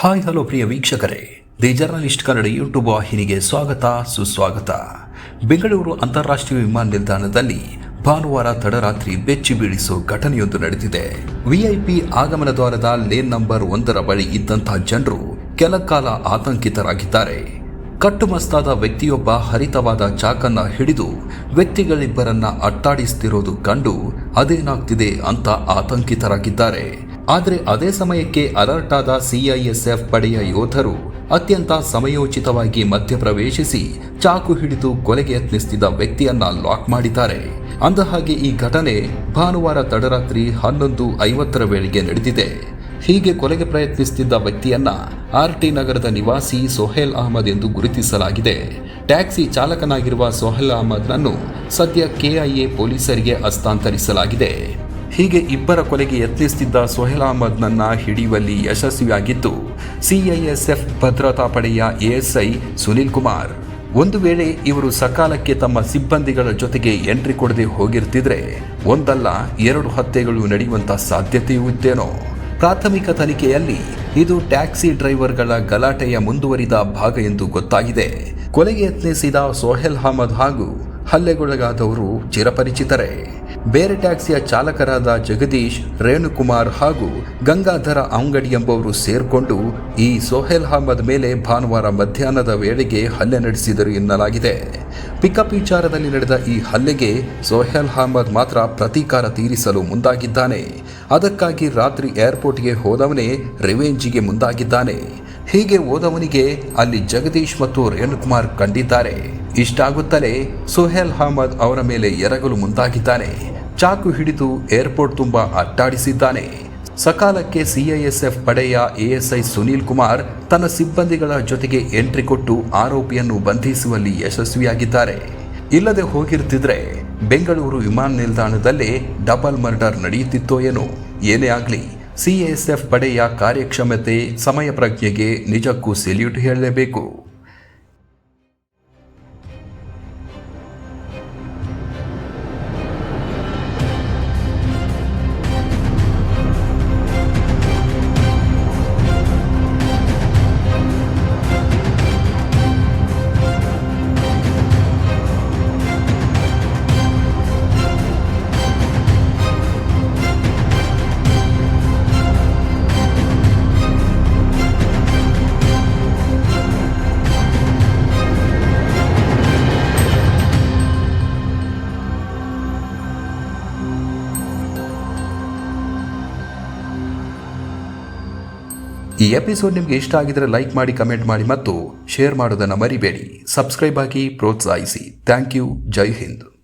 Hi, hello ಪ್ರಿಯ ವೀಕ್ಷಕರೇ. The journalist Kannada YouTube ವಾಹಿನಿಗೆ ಸ್ವಾಗತ, ಸುಸ್ವಾಗತ. ಬೆಂಗಳೂರು ಅಂತಾರಾಷ್ಟ್ರೀಯ ವಿಮಾನ ನಿಲ್ದಾಣದಲ್ಲಿ ಭಾನುವಾರ ತಡರಾತ್ರಿ ಬೆಚ್ಚಿ ಬೀಳಿಸೋ ಘಟನೆಯೊಂದು ನಡೆದಿದೆ. ವಿಐಪಿ ಆಗಮನ ದ್ವಾರದ ಲೇನ್ ನಂಬರ್ ಒಂದರ ಬಳಿ ಇದ್ದಂತಹ ಜನರು ಕೆಲ ಕಾಲ ಆತಂಕಿತರಾಗಿದ್ದಾರೆ. ಕಟ್ಟುಮಸ್ತಾದ ವ್ಯಕ್ತಿಯೊಬ್ಬ ಹರಿತವಾದ ಚಾಕನ್ನ ಹಿಡಿದು ವ್ಯಕ್ತಿಗಳಿಬ್ಬರನ್ನ ಅಟ್ಟಾಡಿಸ್ತಿರೋದು ಕಂಡು ಅದೇನಾಗ್ತಿದೆ ಅಂತ ಆತಂಕಿತರಾಗಿದ್ದಾರೆ. ಆದರೆ ಅದೇ ಸಮಯಕ್ಕೆ ಅಲರ್ಟ್ ಆದ ಸಿಐಎಸ್ಎಫ್ ಪಡೆಯ ಯೋಧರು ಅತ್ಯಂತ ಸಮಯೋಚಿತವಾಗಿ ಮಧ್ಯಪ್ರವೇಶಿಸಿ ಚಾಕು ಹಿಡಿದು ಕೊಲೆಗೆ ಯತ್ನಿಸುತ್ತಿದ್ದ ವ್ಯಕ್ತಿಯನ್ನ ಲಾಕ್ ಮಾಡಿದ್ದಾರೆ. ಅಂದಹಾಗೆ ಈ ಘಟನೆ ಭಾನುವಾರ ತಡರಾತ್ರಿ ಹನ್ನೊಂದು ಐವತ್ತರ ವೇಳೆಗೆ ನಡೆದಿದೆ. ಹೀಗೆ ಕೊಲೆಗೆ ಪ್ರಯತ್ನಿಸುತ್ತಿದ್ದ ವ್ಯಕ್ತಿಯನ್ನ ಆರ್ಟಿ ನಗರದ ನಿವಾಸಿ ಸೊಹೇಲ್ ಅಹಮದ್ ಎಂದು ಗುರುತಿಸಲಾಗಿದೆ. ಟ್ಯಾಕ್ಸಿ ಚಾಲಕನಾಗಿರುವ ಸೊಹೇಲ್ ಅಹಮದ್ನನ್ನು ಸದ್ಯ ಕೆಐಎ ಪೊಲೀಸರಿಗೆ ಹಸ್ತಾಂತರಿಸಲಾಗಿದೆ. ಹೀಗೆ ಇಬ್ಬರ ಕೊಲೆಗೆ ಯತ್ನಿಸುತ್ತಿದ್ದ ಸೊಹೇಲ್ ಅಹಮದ್ನನ್ನ ಹಿಡಿಯುವಲ್ಲಿ ಯಶಸ್ವಿಯಾಗಿದ್ದು ಸಿಐಎಸ್ಎಫ್ ಭದ್ರತಾ ಪಡೆಯ ಎಎಸ್ಐ ಸುನಿಲ್ ಕುಮಾರ್. ಒಂದು ವೇಳೆ ಇವರು ಸಕಾಲಕ್ಕೆ ತಮ್ಮ ಸಿಬ್ಬಂದಿಗಳ ಜೊತೆಗೆ ಎಂಟ್ರಿ ಕೊಡದೆ ಹೋಗಿರ್ತಿದ್ರೆ, ಒಂದಲ್ಲ ಎರಡು ಹತ್ಯೆಗಳು ನಡೆಯುವಂತ ಸಾಧ್ಯತೆಯೂ ಇತ್ತೇನೋ. ಪ್ರಾಥಮಿಕ ತನಿಖೆಯಲ್ಲಿ ಇದು ಟ್ಯಾಕ್ಸಿ ಡ್ರೈವರ್ಗಳ ಗಲಾಟೆಯ ಮುಂದುವರಿದ ಭಾಗ ಎಂದು ಗೊತ್ತಾಗಿದೆ. ಕೊಲೆಗೆ ಯತ್ನಿಸಿದ ಸೊಹೇಲ್ ಅಹಮದ್ ಹಾಗೂ ಹಲ್ಲೆಗೊಳಗಾದವರು ಚಿರಪರಿಚಿತರೇ. ಬೇರೆ ಟ್ಯಾಕ್ಸಿಯ ಚಾಲಕರಾದ ಜಗದೀಶ್, ರೇಣುಕುಮಾರ್ ಹಾಗೂ ಗಂಗಾಧರ ಅಂಗಡಿ ಎಂಬವರು ಸೇರ್ಕೊಂಡು ಈ ಸೊಹೇಲ್ ಅಹಮದ್ ಮೇಲೆ ಭಾನುವಾರ ಮಧ್ಯಾಹ್ನದ ವೇಳೆಗೆ ಹಲ್ಲೆ ನಡೆಸಿದರು ಎನ್ನಲಾಗಿದೆ. ಪಿಕಪ್ ವಿಚಾರದಲ್ಲಿ ನಡೆದ ಈ ಹಲ್ಲೆಗೆ ಸೊಹೇಲ್ ಅಹಮದ್ ಮಾತ್ರ ಪ್ರತೀಕಾರ ತೀರಿಸಲು ಮುಂದಾಗಿದ್ದಾನೆ. ಅದಕ್ಕಾಗಿ ರಾತ್ರಿ ಏರ್ಪೋರ್ಟ್ಗೆ ಹೋದವನೇ ರಿವೆಂಜಿಗೆ ಮುಂದಾಗಿದ್ದಾನೆ. ಹೀಗೆ ಹೋದವನಿಗೆ ಅಲ್ಲಿ ಜಗದೀಶ್ ಮತ್ತು ರೇಣುಕುಮಾರ್ ಕಂಡಿದ್ದಾರೆ. ಇಷ್ಟಾಗುತ್ತಲೇ ಸೊಹೇಲ್ ಅಹಮದ್ ಅವರ ಮೇಲೆ ಎರಗಲು ಮುಂದಾಗಿದ್ದಾನೆ. ಚಾಕು ಹಿಡಿದು ಏರ್ಪೋರ್ಟ್ ತುಂಬ ಅಟ್ಟಾಡಿಸಿದ್ದಾನೆ. ಸಕಾಲಕ್ಕೆ ಸಿಐಎಸ್ಎಫ್ ಪಡೆಯ ಎಎಸ್ಐ ಸುನೀಲ್ ಕುಮಾರ್ ತನ್ನ ಸಿಬ್ಬಂದಿಗಳ ಜೊತೆಗೆ ಎಂಟ್ರಿ ಕೊಟ್ಟು ಆರೋಪಿಯನ್ನು ಬಂಧಿಸುವಲ್ಲಿ ಯಶಸ್ವಿಯಾಗಿದ್ದಾರೆ. ಇಲ್ಲದೆ ಹೋಗಿರ್ತಿದ್ರೆ ಬೆಂಗಳೂರು ವಿಮಾನ ನಿಲ್ದಾಣದಲ್ಲೇ ಡಬಲ್ ಮರ್ಡರ್ ನಡೆಯುತ್ತಿತ್ತೋ ಏನೋ. ಏನೇ ಆಗಲಿ ಸಿಎಎಸ್ಎಫ್ ಪಡೆಯ ಕಾರ್ಯಕ್ಷಮತೆ, ಸಮಯ ಪ್ರಜ್ಞೆಗೆ ನಿಜಕ್ಕೂ ಸೆಲ್ಯೂಟ್ ಹೇಳಲೇಬೇಕು. ಈ ಎಪಿಸೋಡ್ ನಿಮಗೆ ಇಷ್ಟ ಆಗಿದ್ರೆ ಲೈಕ್ ಮಾಡಿ, ಕಮೆಂಟ್ ಮಾಡಿ ಮತ್ತು ಶೇರ್ ಮಾಡೋದನ್ನು ಮರಿಬೇಡಿ. ಸಬ್ಸ್ಕ್ರೈಬ್ ಆಗಿ ಪ್ರೋತ್ಸಾಹಿಸಿ. Thank you. ಜೈ ಹಿಂದ್.